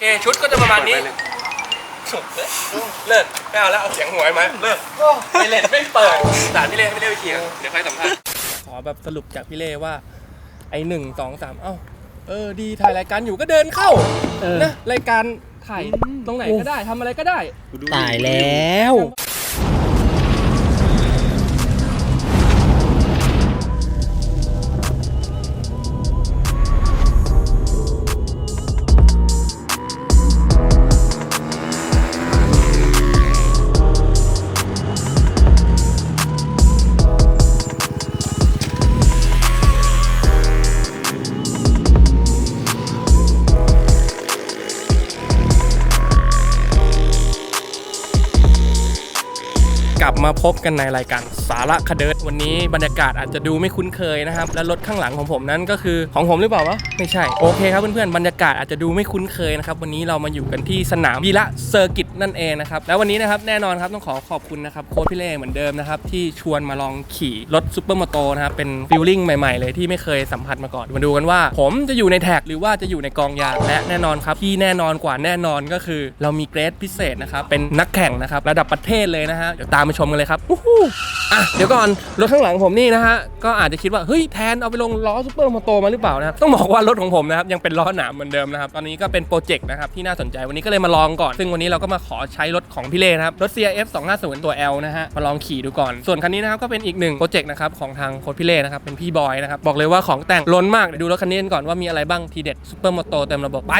เคชุดก็จะประมาณนี้สุดเลยเลิกไม่เอาแล้วเอาเสียงหวยมาเลิกไม่เล่นไม่เปิดสารพี่เล่ไม่เล่นไปเคียงเดี๋ยวค่อยสัมภาษณ์ขอแบบสรุปจากพี่เล่ว่า ไอหนึ่งสองสามเอ้าเออดีถ่ายรายการอยู่ก็เดินเข้าเออนะรายการถ่ายตรงไหนก็ได้ทำอะไรก็ได้ ตายแล้ว กลับมาพบกันในรายการสาระคเดิร์ดวันนี้บรรยากาศอาจจะดูไม่คุ้นเคยนะครับ และรถข้างหลังของผมนั้นก็คือของผมหรือเปล่าวะไม่ใช่ โอเคครับเพื่อนๆบรรยากาศอาจจะดูไม่คุ้นเคยนะครับ วันนี้เรามาอยู่กันที่สนามวีระเซอร์กิตนั่นเองนะครับแล้ววันนี้นะครับแน่นอนครับต้องขอขอบคุณนะครับโค้ชพี่เล่เหมือนเดิมนะครับที่ชวนมาลองขี่รถซูเปอร์มอโตนะครับเป็นฟิลลิ่งใหม่ๆ เลยที่ไม่เคยสัมผัสมาก่อนมาดูกันว่า ผมจะอยู่ในแท็กหรือว่าจะอยู่ในกองยางและแน่นอนครับที่แน่นอนกว่าแน่นอนก็คือ เรามีเกรดพิเศษนะครับเป็นนักแข่งนะครับระดับประเทศเลยนะฮะเดี๋ยวตามไปชมกันเลยครับอู้หูอะเดี๋ยวก่อนรถข้างหลังผมนี่นะฮะก็อาจจะคิดว่าเฮ้ยแทนเอาไปลงล้อซูเปอร์มอโตมาหรือเปล่านะครับต้องบอกว่ารถของผมนะครับยังเป็นล้อหนามเหมือนเดิมนะครับตอนนี้ก็เป็นโปรเจกต์นะครับที่น่าสนใจวันนี้ก็เลยมาลองก่อน ซึ่งวันนี้เราก็มาขอใช้รถของพี่เล่นะครับรถ CRF 250ตัว L นะฮะมาลองขี่ดูก่อนส่วนคันนี้นะครับก็เป็นอีกหนึ่งโปรเจกต์นะครับของทางโค้ชพี่เล่นะครับเป็นพี่บอยนะครับบอกเลยว่าของแต่งล้นมากเดี๋ยวดูรถคันนี้กันก่อนว่ามีอะไรบ้างทีเด็ดซูเปอร์มอโตเต็มระบบไป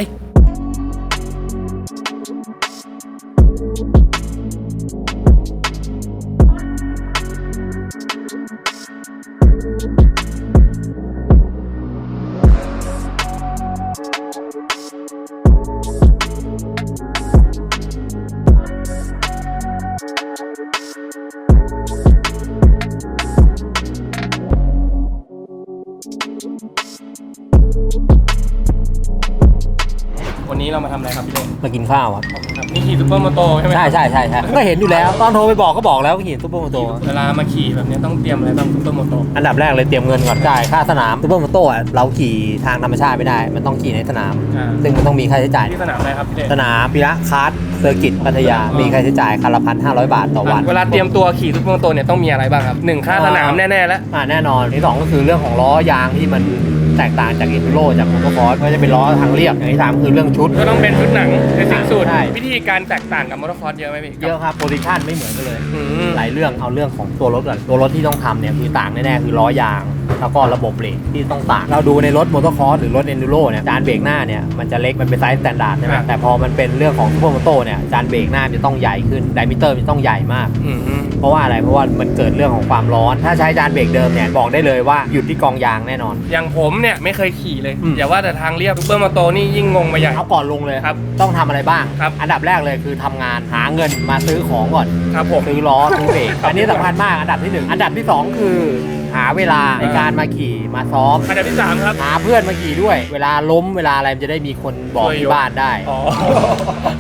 ข้าวครับครับนี่ขี่ซูเปอร์มอโตใช่ไหมใช่ใช่ใช่ใช่ก็เห็นอยู่แล้ว ตอนโทรไปบอกก็บอกแล้วว่าขี่ซุปเปอร์โมโต เวลามาขี่แบบนี้ต้องเตรียมอะไรบ้างซูเปอร์มอโตอันดับแรกเลยเตรียมเงินก่อนจ่ายค่าสนามซุปเปอร์โมโตอะเราขี่ทางธรรมชาติไม่ได้ มันต้องขี่ในสนาม อ่าซึ่งมันต้องมีค่าใช้จ่าย ที่สนามอะไรครับพี่เล่สนามพิระคาร์ดเซอร์กิตพัทยา มีค่าใช้จ่ายคันละพันห้าร้อยบาทต่อวัน เวลาเตรียมตัวขี่ซูเปอร์มอโตเนี่ยต้องมีอะไรบ้างครับหนึ่งค่าสนามแน่ๆแล้ว อ่าแน่นอนที่สองก็คือเรื่องของล้อยางที่มัน แตกต่างจากอินดูโรจากมอเตอร์คอร์สก็จะเป็นล้อทางเรียบอย่างที่สามคือเรื่องชุด ก็ต้องเป็นชุดหนังเป็นสิ่งสูตรใช่ วิธีการแตกต่างกับมอเตอร์คอร์สเยอะไหมพี่เยอะครับโพซิชันไม่เหมือนกันเลย อืม หลายเรื่องเอาเรื่องของตัวรถก่อนตัวรถที่ต้องทำเนี่ยคือต่างแน่ๆคือล้อยาง แล้วก็ระบบเบรกที่ต้องต่าง เราดูในรถมอเตอร์คอร์สหรือรถเอนดูโรเนี่ยจานเบรกหน้าเนี่ยมันจะเล็กมันเป็นไซส์สแตนดาร์ดใช่ไหมแต่พอมันเป็นเรื่องของซูเปอร์มอเตอร์เนี่ยจานเบรกหน้ามันจะต้องใหญ่ขึ้นไดมิเตอร์มันจะต้องใหญ่มากอืมเพราะว่าอะไรเพราะว่ามันเกิดเรื่องของความร้อน ถ้าใช้จานเบรกเดิมเนี่ยบอกได้เลยว่าหยุดที่กองยางแน่นอน อย่างผมเนี่ยไม่เคยขี่เลยอืม อย่าว่าแต่ทางเรียบซูเปอร์มอโตนี่ยิ่งงงไปใหญ่ เอาก่อนลงเลยครับต้องทำอะไรบ้าง ครับ อันดับแรกเลยคือทำงานหาเงินมาซื้อของก่อน ครับผม ซื้อล้อซื้อเบรกครับอันนี้สำคัญมากอันดับที่หนึ่งอันดับที่สองคือ หาเวลาในการมาขี่มาซ้อม อันดับที่สามครับ หาเพื่อนมาขี่ด้วย เวลาล้มเวลาอะไรมันจะได้มีคนบอกช่วยยก ที่บ้านได้ อ๋อ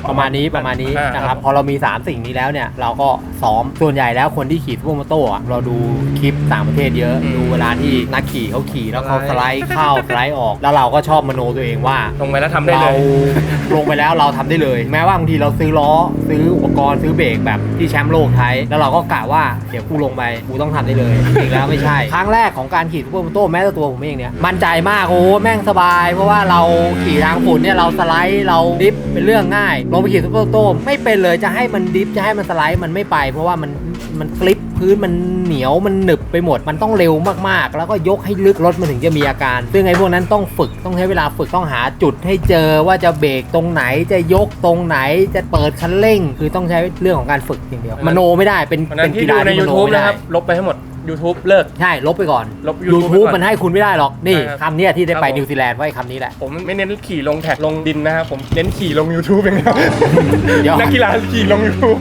ประมาณนี้ประมาณนี้อ่านะครับพอเรามี 3 สิ่งนี้แล้วเนี่ย เราก็ซ้อมส่วนใหญ่แล้วคนที่ขี่ซูเปอร์มอเตอร์อะเราดูคลิปต่างประเทศเยอะ ดูเวลาที่นักขี่เขาขี่แล้วเขาสไลด์เข้าสไลด์ออก แล้วเราก็ชอบมโนตัวเองว่า ลงไปแล้วทำได้เลเราย ลงไปแล้วเราทำได้เลย แม้ว่าบางทีเราซื้อล้อ ซื้ออุปกรณ์ซื้อเบรกแบบที่แชมป์โลกใช้แล้วเราก็กะว่าเดี๋ยวกูลงไปกูต้องทำได้เลยจริงๆแล้วไม่ใช่ครั้งแรกของการขี่ซูเปอร์มอเตอร์แม้แต่ตัวผมเองเนี่ยมั่นใจมากโอ้แม่งสบาย เพราะว่าเราขี่ทางฝุ่นเนี่ยเราสไลด์เราดิฟเป็นเรื่องง่ายลงไปขี่ซูเปอร์มอเตอร์ไม่เป็นเลยจะให้มันดิฟจะให้มันสไลด์มันไม่ไป เพราะว่ามันมันกลิปพื้นมันเหนียวมันหนึบไปหมด มันต้องเร็วมากๆ แล้วก็ยกให้ลึกรถมันถึงจะมีอาการ ซึ่งไอ้พวกนั้นต้องฝึกต้องใช้เวลาฝึกต้องหาจุดให้เจอว่าจะเบรกตรงไหนจะยกตรงไหนจะเปิดคันเร่ง คือต้องใช้เรื่องของการฝึกอย่างเดียวมโนไม่ได้เป็นวันนั้เป็นนที่กีดูฬาในที่มโน YouTube ไม่ได้นะครับลบไปให้หมด YouTube เลิก ใช่ ลบไปก่อน ลบ YouTube ไป YouTube ก่อนมันให้คุณไม่ได้หรอก นี่ใช่ครับคำเนี้ยที่ได้ไปครับผม นิวซีแลนด์ว่าไอ้คำนี้แหละ ผมไม่เน้นขี่ลงแท็กลงดินนะครับผมเน้นขี่ลง YouTube อย่างเดียวเดี๋ยว นักกีฬาขี่ลง YouTube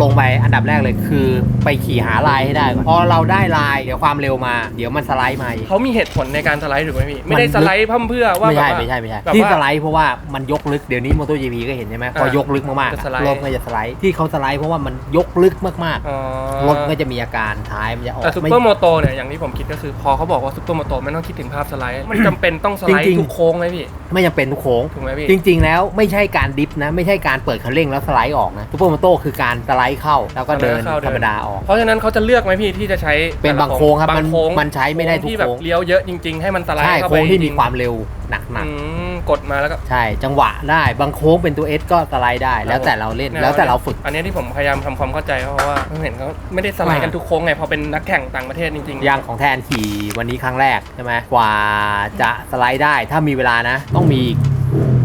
ลงไปอันดับแรกเลยคือไปขี่หาลายให้ได้ก่อน พอเราได้ลาย เดี๋ยวความเร็วมา เดี๋ยวมันสไลด์มาอีก เขามีเหตุผลในการสไลด์ถูกไหมพี่ไม่ได้มันสไลด์เพิ่มเพื่อว่าไม่ใช่แบบว่า ไม่ใช่ ไม่ใช่ แบบที่ว่าสไลด์เพราะว่ามันยกลึก เดี๋ยวนี้มอเตอร์จีพีก็เห็นใช่ไหมพออ่ายกลึกมากจะๆสไลด์รถก็จะสไลด์ ที่เขาสไลด์เพราะว่ามันยกลึกมากอ๋อ ๆ รถก็จะมีอาการท้ายมันจะออกแต่ซูเปปอร์โมโตเนี่ยอย่างที่ผมคิดก็คือพอเขาบอกว่าซุปเปอร์โมโตไม่ต้องคิดถึงภาพสไลด์ มันจำเป็นต้องสไลด์จริงๆ ทุกโค้งไหมพี่ ไม่จำเป็นทุกโค้ง ถูกไหมพี่ จริง ๆ แล้วไม่ใช่การดิฟนะ ไม่ใช่การเปิดคันเร่งแล้วสไลด์ออกนะซูเปอร์มอโต้คือการสไลด์เข้า แล้วก็เดินเข้าธรรมดาออก เพราะฉะนั้นเขาจะเลือกไหมพี่ที่จะใช้เป็นแต่ละบางโค้งครับบามันงโค้งมันใช้ไม่ได้ทุกที่แบบโค้ง เลี้ยวเยอะจริง ๆ ให้มันสไลด์ใช่เข้าไปโค้งที่มีจริงความเร็วหนักอืม กดมาแล้วก็ๆใช่จังหวะได้บางโค้งเป็นตัวเอสก็สไลด์ได้ แล้วแต่เราเล่นแล้วแต่เราฝึก อันนี้ที่ผมพยายามทำความเข้าใจเพราะว่าผมเห็นเขาไม่ได้สไลด์กันทุกโค้งไงพอเป็นนักแข่งต่างประเทศจริงๆอย่างของแทนขี่วันนี้ครั้งแรกใช่ไหมกว่าจะสไลด์ได้ถ้ามีเวลานะ ต้องมี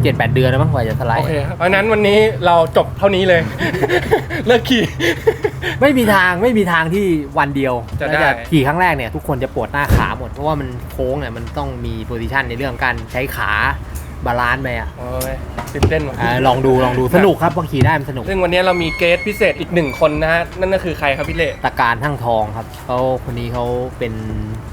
เจ็ดแปดเดือนนะมั้งกว่าจะสไลโอด์ เคครับเพราะฉะนั้นวันนี้เราจบเท่านี้เลย เลิกขี่ ไม่มีทางไม่มีทางที่วันเดียวจะได้แล้วขี่ครั้งแรกเนี่ยทุกคนจะปวดหน้าขาหมด เพราะว่ามันโค้งเนี่ยมันต้องมีโพซิชันในเรื่องการใช้ขา บาลานซ์ไปอะโอ้ยตื่นเต้นว่ะเออลองดูลองดูสนุกครับบางขี่ได้มันสนุก ซึ่งวันนี้เรามีเกสพิเศษอีกหนึ่งคนนะฮะ นั่นก็คือใครครับพี่เล่ตะการทั้งทองครับเขาคนนี้เขาเป็น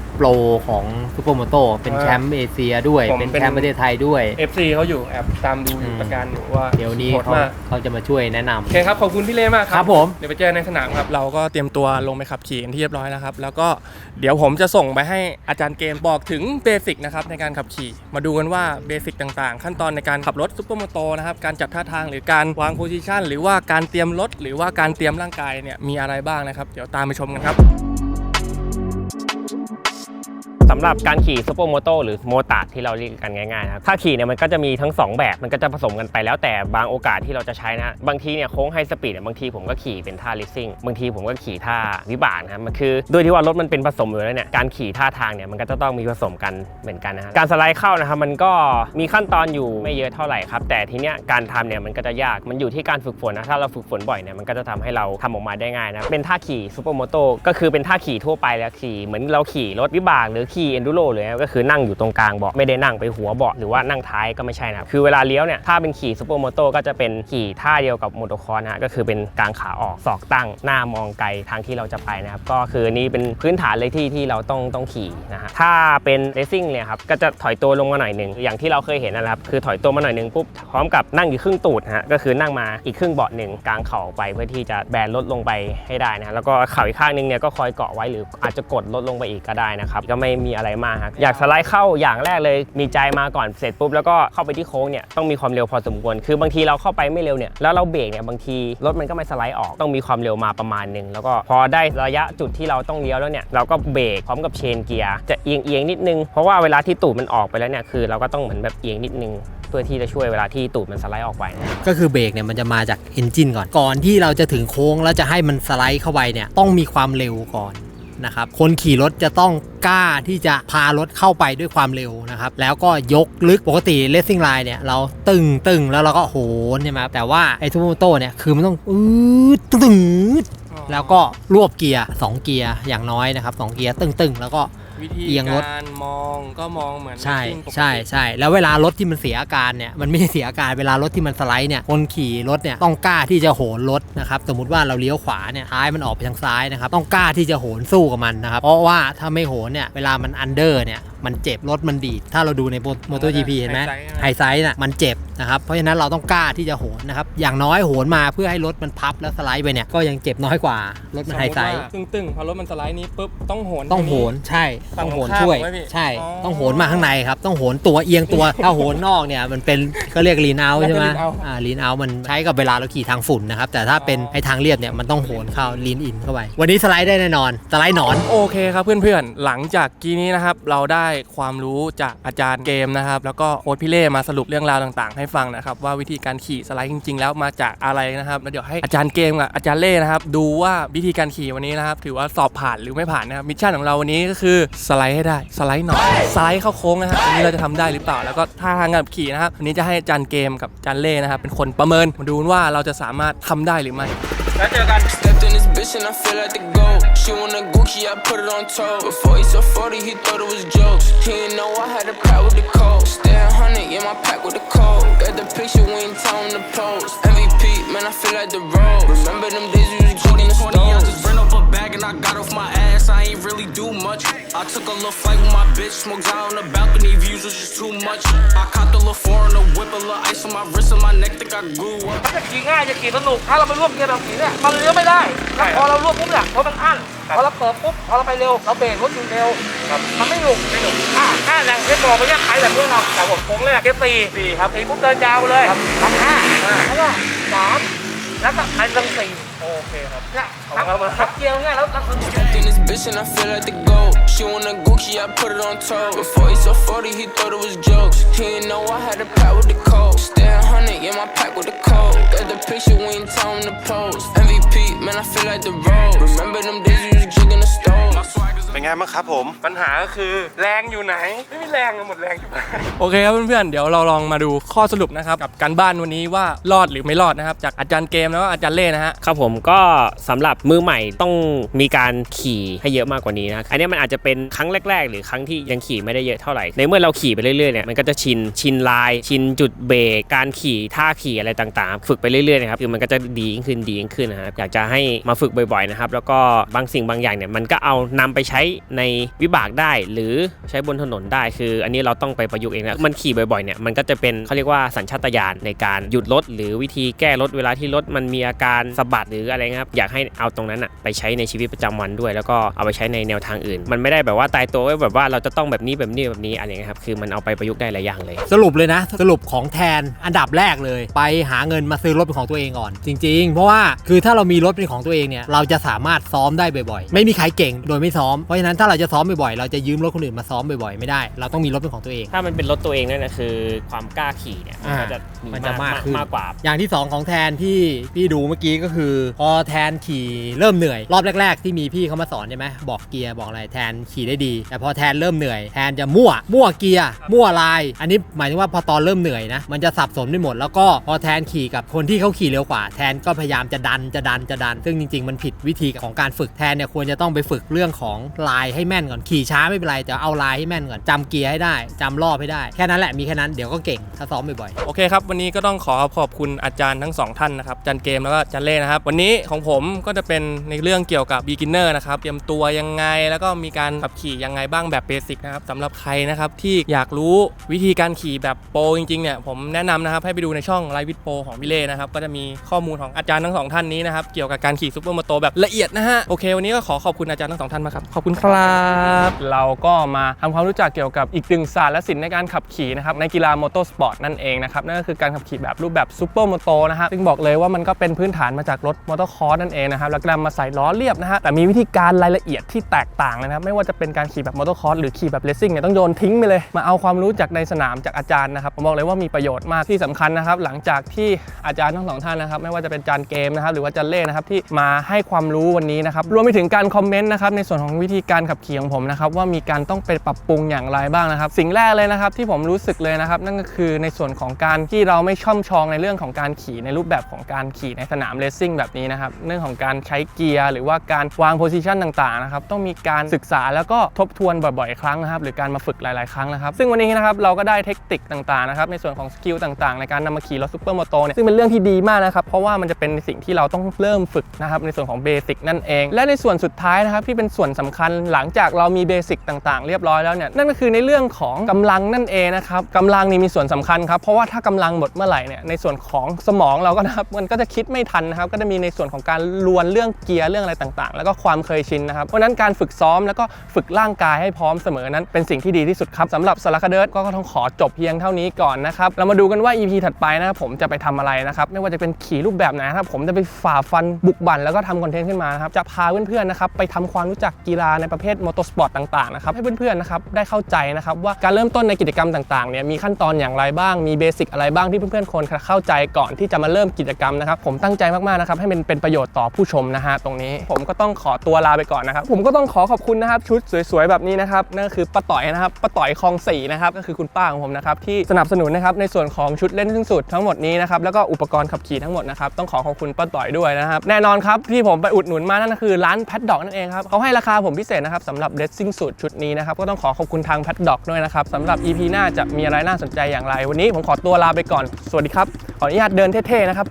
โปรของซูเปอร์โมโตเป็นแชมป์เอเชียด้วยเป็น แชมป์ประเทศไทยด้วย FC เขาอยู่แอบตามดูอยู่อืม ประการอยู่ว่าเดี๋ยวนี้โหดเขามากเขาจะมาช่วยแนะนำ โอเคครับขอบคุณพี่เล่มากครัครับผม เดี๋ยวไปเจอในสนามครับ เราก็เตรียมตัวลงไปขับขี่กันที่เรียบร้อยแล้วครับ แล้วก็เดี๋ยวผมจะส่งไปให้อาจารย์เกมบอกถึงเบสิกนะครับในการขับขี่ มาดูกันว่าเบสิกต่างๆ ขั้นตอนในการขับรถซุปเปอร์โมโตนะครับ การจับท่าทางหรือการวางโพซิชันหรือว่าการเตรียมรถหรือว่าการเตรียมร่างกายเนี่ยมีอะไรบ้างนะครับ เดี๋ยวตามไปชมกันครับ สำหรับการขี่ซูเปอร์โมโตหรือโมตาที่เราเรียกกันง่ายๆนะครับถ้าขี่เนี่ยมันก็จะมีทั้ง 2 แบบมันก็จะผสมกันไปแล้วแต่บางโอกาสที่เราจะใช้นะบางทีเนี่ยโค้งไฮสปีดเนี่ยบางทีผมก็ขี่เป็นท่าลิสซิ่งบางทีผมก็ขี่ท่าวิบากนะครับมันคือด้วยที่ว่ารถมันเป็นผสมอยู่แล้วเนี่ยการขี่ท่าทางเนี่ยมันก็จะต้องมีผสมกันเหมือนกันนะการสไลด์เข้านะครับมันก็มีขั้นตอนอยู่ไม่เยอะเท่าไหร่ครับแต่ทีเนี้ยการทำเนี่ยมันก็จะยากมันอยู่ที่การฝึกฝนนะถ้าเราฝึกฝนบ่อยเนี่ยมันก็จะทำให้เราทำออกมาได้ง่ายนะเป็นท่าขี่ซูเปอร์โมโตก็คือเป็นท่าขี่ทั่วไปแล้วขี่เหมือนเราขี่รถวิบากหรือขี่เอนดูโรเลยนะก็คือนั่งอยู่ตรงกลางเบาะไม่ได้นั่งไปหัวเบาะหรือว่านั่งท้ายก็ไม่ใช่นะครับคือเวลาเลี้ยวเนี่ยถ้าเป็นขี่ซูเปอร์โมโตอร์ก็จะเป็นขี่ท่าเดียวกับโมโตคอร์นะฮะก็คือเป็นกลางขาออกศอกตั้งหน้ามองไกลทางที่เราจะไปนะครับก็คือนี่เป็นพื้นฐานเลยที่ที่เราต้องต้องขี่นะฮะถ้าเป็นเรซิ่งเนี่ยครับก็จะถอยตัวลงมาหน่อยหนึ่งอย่างที่เราเคยเห็นนะครับคือถอยตัวมาหน่อยหนึ่งปุ๊บพร้อมกับนั่งอยู่ครึ่งตูดนะฮะก็คือนั่งมาอีกครึ่งเบาะหนึ่งกลางเข่าไปเพื่อที่จะแบนลดลงไปให้ได้นะแล้วก็เข่าอีกข้างนึงเนี่ยก็คอยเกาะไว้หรืออาจจะกดลดลงไปอีกก็ได้นะครับก็ไม่มีอะไรมากครับอยากสไลด์เข้าอย่างแรกเลย มีใจมาก่อนเสร็จปุ๊บแล้วก็เข้าไปที่โค้งเนี่ยต้องมีความเร็วพอสมควร คือบางทีเราเข้าไปไม่เร็วเนี่ยแล้วเราเบรกเนี่ยบางทีรถมันก็ไม่สไลด์ออกต้องมีความเร็วมาประมาณหนึ่งแล้วก็พอได้ระยะจุดที่เราต้องเลี้ยวแล้วเนี่ยเราก็เบรกพร้อมกับเชนเกียร์จะเอียงเอียงนิดนึงเพราะว่าเวลาที่ตูดมันออกไปแล้วเนี่ยคือเราก็ต้องเหมือนแบบเอียงนิดนึงเพื่อที่จะช่วยเวลาที่ตูดมันสไลด์ออกไป ก็คือเบรกเนี่ยมันจะมาจากเอนจินก่อน ก่อนที่เราจะถึงโค้งแล้วจะให้มันสไลด์เข้าไปเนี่ยต้องมีความเร็วก่อน นะครับ คนขี่รถจะต้องกล้าที่จะพารถเข้าไปด้วยความเร็วนะครับ แล้วก็ยกลึกปกติเลสซิ่งไลน์เนี่ยเราตึงตึงแล้วเราก็โหนใช่ไหมแต่ว่าไอ้ทูโมโตเนี่ยคือมันต้องอืดตึงแล้วก็รวบเกียร์สองเกียร์อย่างน้อยนะครับสองเกียร์ตึงตึงแล้วก็ วิธีเอียงรถ การมองก็มองเหมือนใช่ซิ่งปกติใช่ใช่แล้วเวลารถที่มันเสียอาการเนี่ยมันไม่ใช่เสียอาการเวลารถที่มันสไลด์เนี่ยคนขี่รถเนี่ยต้องกล้าที่จะโหนรถนะครับสมมติว่าเราเลี้ยวขวาเนี่ยท้ายมันออกไปทางซ้ายนะครับต้องกล้าที่จะโหนสู้กับมันนะครับเพราะว่าถ้าไม่โหนเนี่ยเวลามันอันเดอร์เนี่ยมันเจ็บรถมันดีดถ้าเราดูในโมโตจีพีเห็นไหม ไฮไซส์น่ะมันเจ็บนะครับ เพราะฉะนั้นเราต้องกล้าที่จะโหนนะครับ อย่างน้อยโหนมาเพื่อให้รถมันพับแล้วสไลด์ไปเนี่ย ก็ยังเจ็บน้อยกว่ารถมันไฮไซส์ตึงตึงๆพอรถมันสไลด์นี้ปุ๊บต้องโหนต้องโหนทางใช่ฝั่ต้องงโหนตรงข้ามช่วยไหมพี่ใช่อ๋อต้องโหนมาข้างในครับ ต้องโหนตัวเอียงตัวถ้าโหนนอกเนี่ยมันเป็นก็เรียกลีนเอาใช่ไหม lean out อ่าลีนเอามันใช้กับเวลาเราขี่ทางฝุ่นนะครับ แต่ถ้าเป็นไอ้ทางเรียบเนี่ยมันต้องโหนเข้าลีนอินเข้าไปวันนี้สไลด์ได้แน่นอนสไลด์หนอนโอเคครับเพื่อนๆ หลังจากกี้นี้นะครับเราได้ความรู้จากอาจารย์เกมนะครับแล้วก็โค้ชพี่เล่มาสรุปเรื่องราวต่างๆ ให้ฟังนะครับว่าวิธีการขี่สไลด์จริง ๆ แล้วมาจากอะไรนะครับแล้วเดี๋ยวให้อาจารย์เกมกับอาจารย์เล่นะครับดูว่าวิธีการขี่วันนี้นะครับถือว่าสอบผ่านหรือไม่ผ่านนะครับมิชชั่นของเราวันนี้ก็คือสไลด์ให้ได้สไลด์หน่อยสไลด์เข้าโค้งนะครับวันนี้เราจะทำได้หรือเปล่า แล้วก็ท่าทางการขี่นะครับวันนี้จะให้อาจารย์เกมกับอาจารย์เล่นะครับเป็นคนประเมินมาดูว่าเราจะสามารถทำได้หรือไม่แล้วเจอกัน Stepped in this bitch and I feel like the GOAT. She want a Gucci, I put it on toe. Before he saw 40, he thought it was jokes. He didn't know I had a pack with the code. Stay a hundred, yeah, my pack with the code. Got the picture, we ain't telling the pose. MVP, man, I feel like the road. Remember them days we was jigging the stove. Just ran up a bag bag and I got off my ass. I ain't really do much. I took a little flight with my bitch, smoked out on the balcony. Views was just too much. I copped a little foreign, a whip, a little ice on my wrist and my neck. Think I grew up. ถ้าจะขี่ง่ายจะขี่สนุกถ้าเราไปร่วมเกียร์เราขี่เนี่ยมันเลี้ยวไม่ได้แล้วพอเราร่วมปุ๊บเนี่ยพอมันอั้นพอเราเปิดปุ๊บพอเราไปเร็วเราเบรกรถอยู่เร็วมันไม่หนุกไม่หนุกอ่าห้าแรงเทคบอกไปเนี่ยใครแบบเพื่อนเราแต่ผมโค้งแรกเกียร์สี่สี่ครับสี่ปุ๊บเดินยาวไปเลยทำห้าแล้วก็สามแล้วก็ใครต้องสี่ โอเคครับ เนี่ยทับเกียร์เนี่ยแล้วแล้วสนุก in this bitch and I feel like the GOAT. She wanna Gucci, I put it on toe. Before he saw 40, he thought it was jokes. He didn't know I had a pack with the code. Stay a hundred, yeah, my pack with the code. Got the picture, we ain't tell him to pose. MVP, man, I feel like the road. Remember them days you was jigging the stove. My swag is เป็นไงบ้างครับผม ปัญหาก็คือแรงอยู่ไหน ไม่มีแรงหมดแรงอยู่ไหนโอเคครับเพื่อนๆ เดี๋ยวเราลองมาดูข้อสรุปนะครับ กับการบ้านวันนี้ว่ารอดหรือไม่รอดนะครับ จากอาจารย์เกมแล้วก็อาจารย์เล่นะฮะ ครับผมก็สำหรับมือใหม่ต้องมีการขี่ให้เยอะมากกว่านี้นะอันนี้มันอาจจะเป็นครั้งแรก ๆ หรือครั้งที่ยังขี่ไม่ได้เยอะเท่าไหร่ในเมื่อเราขี่ไปเรื่อยๆเนี่ยมันก็จะชินชินลาย ชินจุดเบรกการขี่ท่าขี่อะไรต่างๆ ฝึกไปเรื่อยๆนะครับคือมันก็จะดียิ่งขึ้นดียิ่งขึ้นนะครับอยากจะให้มาฝึกบ่อยๆนะครับแล้วก็บางสิ่งบางอย่างเนี่ยมันก็เอานำไปใช้ในวิบากได้ หรือใช้บนถนนได้คือ อันนี้เราต้องไปประยุกต์เองนะมันขี่บ่อยๆเนี่ยมันก็จะเป็นเขาเรียกว่าสัญชาตญาณในการหยุดรถหรือวิธีแก้รถเวลาที่รถมันมีอาการสะบัดหรืออะไรเงี้ยครับอยากให้เอาตรงนั้นอะไปใช้ในชีวิตประจำวันด้วย แล้วก็เอาไปใช้ในแนวทางอื่น มันไม่ได้แบบว่าตายตัวไว้แบบว่าเราจะต้องแบบนี้แบบนี้แบบนี้อะไรเงี้ยครับคือมันเอาไปประยุกต์ได้หลายอย่างเลย สรุปเลยนะ สรุปของแทนอันดับแรกเลย ไปหาเงินมาซื้อรถเป็นของตัวเองก่อน จริง ๆ เพราะว่าคือถ้าเรามีรถเป็นของตัวเองเนี่ยเราจะสามารถซ้อมได้บ่อยๆ ไม่มีใครเก่งโดยไม่ซ้อมเพราะฉะนั้นถ้าเราจะซ้อมบ่อยๆเราจะยืมรถคนอื่นมาซ้อมบ่อยๆไม่ได้ เราต้องมีรถเป็นของตัวเอง ถ้ามันเป็นรถตัวเองเนี่ยนะคือความกล้าขี่เนี่ยมันก็จะมันจะมากขึ้นมากกว่า อย่างที่ 2 ของแทนที่พี่ดูเมื่อกี้ก็คือพอแทนขี่เริ่มเหนื่อย รอบแรก ๆ ที่มีพี่เขามาสอนใช่ไหมบอกเกียร์บอกอะไรแทนขี่ได้ดี แต่พอแทนเริ่มเหนื่อยแทนจะมั่ว มั่วเกียร์มั่วลาย อันนี้หมายถึงว่าพอตอนเริ่มเหนื่อยนะมันจะสับสนไปหมด แล้วก็พอแทนขี่กับคนที่เขาขี่เร็วกว่า แทนก็พยายามจะดันจะดันจะดัน ซึ่งจริง ๆ มันผิดวิธีของการฝึกแทนเนี่ยควรจะต้องไปฝึกเรื่องของลายให้แม่นก่อนขี่ช้าไม่เป็นไรแต่เอาลายให้แม่นก่อนจำเกียร์ให้ได้จำรอบให้ได้ แค่นั้นแหละมีแค่นั้นเดี๋ยวก็เก่งถ้าซ้อมบ่อยๆโอเคครับวันนี้ก็ต้องขอขอบคุณอาจารย์ทั้งสองท่านนะครับอาจารย์เกมแล้วก็อาจารย์เล่นะครับวันนี้ของผมก็จะเป็นในเรื่องเกี่ยวกับ beginner นะครับ เตรียมตัวยังไง แล้วก็มีการขับขี่ยังไงบ้างแบบเบสิกนะครับสำหรับใครนะครับที่อยากรู้วิธีการขี่แบบโปรจริงๆเนี่ยผมแนะนำนะครับให้ไปดูในช่องไลฟ์วิดโปรของพี่เล่นะครับก็จะมีข้อมูลของอาจารย์ทั้งสองท่านนี้นะครับเกี่ยวกับการขี่ซูเปอร์มอเตอร์แบบละเอียดนะฮะโอเค วันนี้ก็ขอขอบคุณอาจารย์ทั้งสองท่านมากครับขอบคุณครับเราก็มาทำความรู้จักเกี่ยวกับอีกหนึ่งศาสตร์และศิลป์ในการขับขี่นะครับในกีฬามอเตอร์สปอร์ตนั่นเองนะครับนั่นก็คือการขับขี่แบบรูปแบบซูเปอร์มอเตอร์นะฮะซึ่งบอกเลยว่ามันก็เป็นพื้นฐานมาจากรถมอเตอร์คอร์สนั่นเองนะครับแล้วก็นำมาใส่ล้อเรียบนะฮะแต่มีวิธีการรายละเอียดที่แตกต่างเลยนะครับไม่ว่าจะเป็นการขี่แบบมอเตอร์คอร์สหรือขี่แบบเลสซิ่งเนี่ยต้องโยนทิ้งไปเลยมาเอาความรู้จากในสนามจากอาจารย์นะครับผมบอกเลยว่ามีประโยชน์มากที่สำคัญนะครับหลังจากที่อาจารย์ทั้งสองท่านนะครับไม่ว่าจะเป็นอาจารย์เกมนะครับหรือว่าอาจารย์เล่นะครับที่มาให้ความรู้วันนี้นะครับรวมไปถึงการคอมเมนต์นะครับในส่วนของวิธีการขับขี่ของผมนะครับว่ามีการต้องไปปรับปรุงอย่างไรบ้างนะครับ สิ่งแรกเลยนะครับที่ผมรู้สึกเลยนะครับนั่นก็คือในส่วนของการที่เราไม่ช่อมชองในเรื่องของการขี่ในรูปแบบของการขี่ในสนามเลสซิ่งแบบนี้นะครับ เรื่องของการใช้เกียร์หรือว่าการวางโพซิชันต่างๆนะครับต้องมีการศึกษาแล้วก็ทบทวนบ่อยๆ ครั้งนะครับ หรือการมาฝึกหลายๆ ครั้งนะครับ ซึ่งวันนี้นะครับเราก็ได้เทคนิคต่างๆนะครับในส่วนของสกิลต่างๆ ในการนำมาขี่รถซูเปอร์โมโตอร์เนี่ยซึ่งเป็นเรื่องที่ดีมากนะครับเพราะว่ามันจะเป็นสิ่งที่เราต้องเริ่มฝึกนะครับในส่วนของเบสิกนั่นเอง และในส่วนสุดท้ายนะครับที่เป็นส่วนสำคัญหลังจากเรามีเบสิกต่างๆ เรียบร้อยแล้วเนี่ยนั่นก็คือในเรื่องของกำลังนั่นเองนะครับกำลังนี่มีส่วนสำคัญครับเพราะว่าถ้ากำลังหมดเมื่อไหร่เนี่ยในส่วนของสมองเราก็นะครับมันก็จะคิดไม่ทันนะครับก็จะมีในส่วนของการลวนเรื่องเกียร์เรื่องอะไรต่างๆ แล้วก็ความเคยชินนะครับ เพราะนั้นการฝึกซ้อมแล้วก็ฝึกร่างกายให้พร้อมเสมอนั้น เป็นสิ่งที่ดีที่สุดครับสำหรับสารคดีก็ต้องขอจบเพียงเท่านี้ก่อนนะครับเรามาดูกันว่า EP ถัดไปนะครับผมจะไปทำอะไรนะครับไม่ว่าจะเป็นขี่รูปแบบไหนนะครับผมจะไปฝ่าฟันบุกบั่นแล้วก็ทำคอนเทนต์ขึ้นมานะครับจะพาเพื่อนๆนะครับไปทำความรู้จักกีฬาในประเภทมอเตอร์สปอร์ตต่างๆนะครับให้เพื่อนๆนะครับได้เข้าใจนะครับว่าการเริ่มต้นในกิจกรรมต่างๆเนี่ยมีขั้นตอนอย่างไรบ้างมีเบสิกอะไรบ้างที่เพื่อนๆควรเข้าใจก่อนที่จะมาเริ่มกิจกรรมนะครับผมตั้งใจมากๆนะครับให้มันเป็นประโยชน์ต่อผู้ชมนะฮะตรงนี้ผมก็ต้องขอตัวลาไปก่อนนะครับ ผมก็ต้องขอขอบคุณนะครับชุดสวยๆแบบนี้นะครับนั่นก็คือป้าต่อยนะครับป้าต่อยคลองสี่นะครับก็คือคุณป้าของผมนะครับที่สนับสนุนนะครับในส่วนของชุดเล่นซึ่งสุดทั้งหมดนี้นะครับแล้วก็อุปกรณ์ขับขี่ทั้งหมดนะครับต้องขอขอบคุณป้าต่อยด้วยนะครับแน่นอนครับที่ผมไปอุดหนุนมานั่นก็คือร้านแพดดอกนั่นเองครับเขาให้ราคาผมพิเศษนะครับสำหรับเดซซิ่งสูตรชุดนี้นะครับก็ต้องขอขอบคุณทางแพดดอกด้วยนะครับสำหรับ EP หน้าจะมีอะไรน่าสนใจอย่างไร วันนี้ผมขอตัวลาไปก่อนสวัสดีครับขออนุญาตเดินเท่ๆนะครับ